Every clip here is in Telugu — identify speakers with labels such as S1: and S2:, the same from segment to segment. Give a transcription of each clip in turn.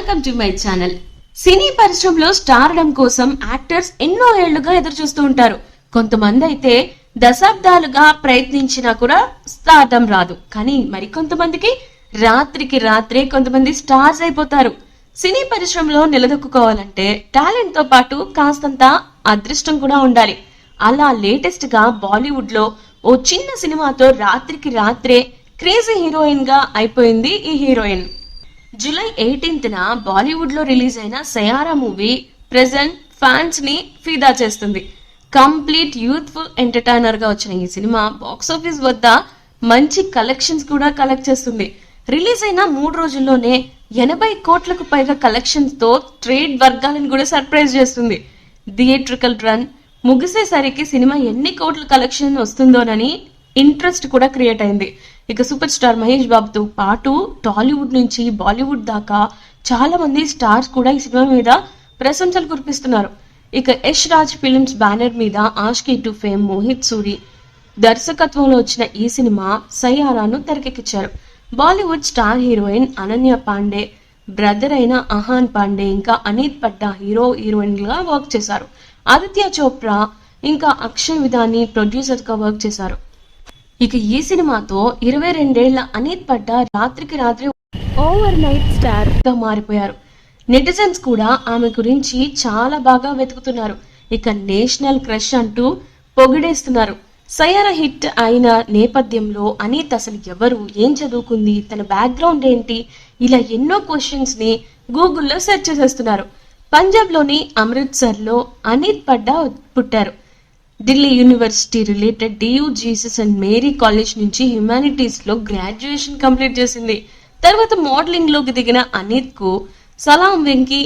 S1: Welcome to my channel. సినీ పరిశ్రమలో స్టార్డం కోసం యాక్టర్స్ ఎన్నో ఏళ్ళుగా ఎదురు చూస్తూ ఉంటారు. కొంతమంది అయితే దశాబ్దాలుగా ప్రయత్నించినా కూడా స్టార్డం రాదు. కానీ మరికొంతమందికి రాత్రికి రాత్రే కొంతమంది స్టార్స్ అయిపోతారు. సినీ పరిశ్రమలో నిలదొక్కుకోవాలంటే టాలెంట్తో పాటు కాస్తంత అదృష్టం కూడా ఉండాలి. అలా లేటెస్ట్గా బాలీవుడ్లో ఓ చిన్న సినిమాతో రాత్రికి రాత్రే క్రేజీ హీరోయిన్గా అయిపోయింది ఈ హీరోయిన్. జూలై ఎయిటీన్త్ న బాలీవుడ్లో రిలీజ్ అయిన సయారా మూవీ ప్రెసెంట్ ఫ్యాన్స్ని ఫిదా చేస్తుంది. కంప్లీట్ యూత్ఫుల్ ఎంటర్టైనర్గా వచ్చిన ఈ సినిమా బాక్స్ ఆఫీస్ వద్ద మంచి కలెక్షన్స్ కూడా కలెక్ట్ చేస్తుంది. రిలీజ్ అయిన మూడు రోజుల్లోనే ఎనభై కోట్లకు పైగా కలెక్షన్స్తో ట్రేడ్ వర్గాలను కూడా సర్ప్రైజ్ చేస్తుంది. థియేట్రికల్ రన్ ముగిసేసరికి సినిమా ఎన్ని కోట్ల కలెక్షన్ వస్తుందోనని ఇంట్రెస్ట్ కూడా క్రియేట్ అయింది. ఇక సూపర్ స్టార్ మహేష్ బాబుతో పాటు టాలీవుడ్ నుంచి బాలీవుడ్ దాకా చాలా మంది స్టార్స్ కూడా ఈ సినిమా మీద ప్రశంసలు కురిపిస్తున్నారు. ఇక యష్ రాజ్ ఫిలిమ్స్ బ్యానర్ మీద ఆష్కీ టు ఫేమ్ మోహిత్ సూరి దర్శకత్వంలో వచ్చిన ఈ సినిమా సయ్యారాను తెరకెక్కించారు Bollywood star heroine Ananya Panday brother అయిన అహాన్ పాండే ఇంకా అనీత్ పడ్డా హీరో హీరోయిన్గా వర్క్ చేశారు. ఆదిత్య చోప్రా ఇంకా అక్షయ్ విధాని ప్రొడ్యూసర్గా వర్క్ చేశారు. ఇక ఈ సినిమాతో ఇరవై రెండేళ్ళ అనీత్ పడ్డా రాత్రికి రాత్రి ఓవర్ నైట్ స్టార్గా మారిపోయారు. నెటిజన్స్ కూడా ఆమె గురించి చాలా బాగా వెతుకుతున్నారు. ఇక నేషనల్ క్రష్ అంటూ పొగిడేస్తున్నారు. సయార హిట్ అయిన నేపథ్యంలో అనీత్ అసలు ఎవరు ఏం చదువుకుంది తన బ్యాక్గ్రౌండ్ ఏంటి ఇలా ఎన్నో క్వశ్చన్స్ని గూగుల్లో సెర్చ్ చేసేస్తున్నారు. పంజాబ్లోని అమృత్సర్లో అనీత్ పడ్డా పుట్టారు. Delhi university related DU Jesus and Mary college నుంచి హ్యుమానిటీస్లో గ్రాడ్యుయేషన్ కంప్లీట్ చేసింది. తర్వాత మోడలింగ్లోకి దిగిన అనిత్కు సలాం వెంకి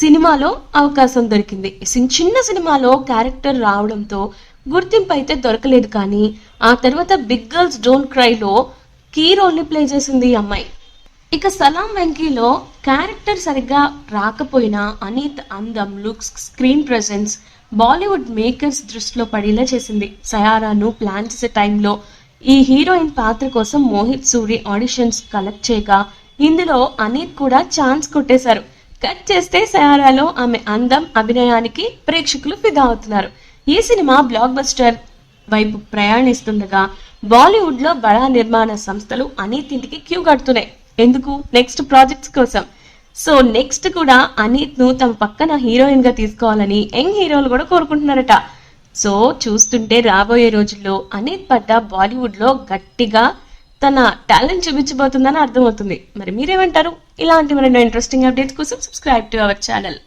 S1: సినిమాలో అవకాశం దొరికింది. చిన్న సినిమాలో క్యారెక్టర్ రావడంతో గుర్తింపు అయితే దొరకలేదు కానీ ఆ తర్వాత బిగ్ గర్ల్స్ డోంట్ క్రైలో కీ రోల్ని ప్లే చేసింది ఈ అమ్మాయి. ఇక సలాం వెంకీలో క్యారెక్టర్ సరిగ్గా రాకపోయినా అనీత్ అందం looks screen presence Bollywood makers దృష్టిలో పడేలా చేసింది. సయారాను ప్లాన్ చేసే టైంలో ఈ హీరోయిన్ పాత్ర కోసం మోహిత్ సూరి ఆడిషన్స్ కలెక్ట్ చేయగా ఇందులో అనీత్ కూడా ఛాన్స్ కొట్టేశారు. కట్ చేస్తే సయారాలో ఆమె అందం అభినయానికి ప్రేక్షకులు ఫిదా అవుతున్నారు. ఈ సినిమా బ్లాక్ బస్టర్ వైపు ప్రయాణిస్తుండగా బాలీవుడ్లో బడా నిర్మాణ సంస్థలు అనీత్ ఇంటికి క్యూ కడుతున్నాయి. ఎందుకు? నెక్స్ట్ ప్రాజెక్ట్స్ కోసం. సో నెక్స్ట్ కూడా అనీత్ను తమ పక్కన హీరోయిన్గా తీసుకోవాలని యంగ్ హీరోలు కూడా కోరుకుంటున్నారట. సో చూస్తుంటే రాబోయే రోజుల్లో అనీత్ పడ్డ బాలీవుడ్లో గట్టిగా తన టాలెంట్ చూపించబోతుందని అర్థమవుతుంది. మరి మీరేమంటారు? ఇలాంటి మరెన్నో ఇంట్రెస్టింగ్ అప్డేట్స్ కోసం సబ్స్క్రైబ్ టు అవర్ ఛానల్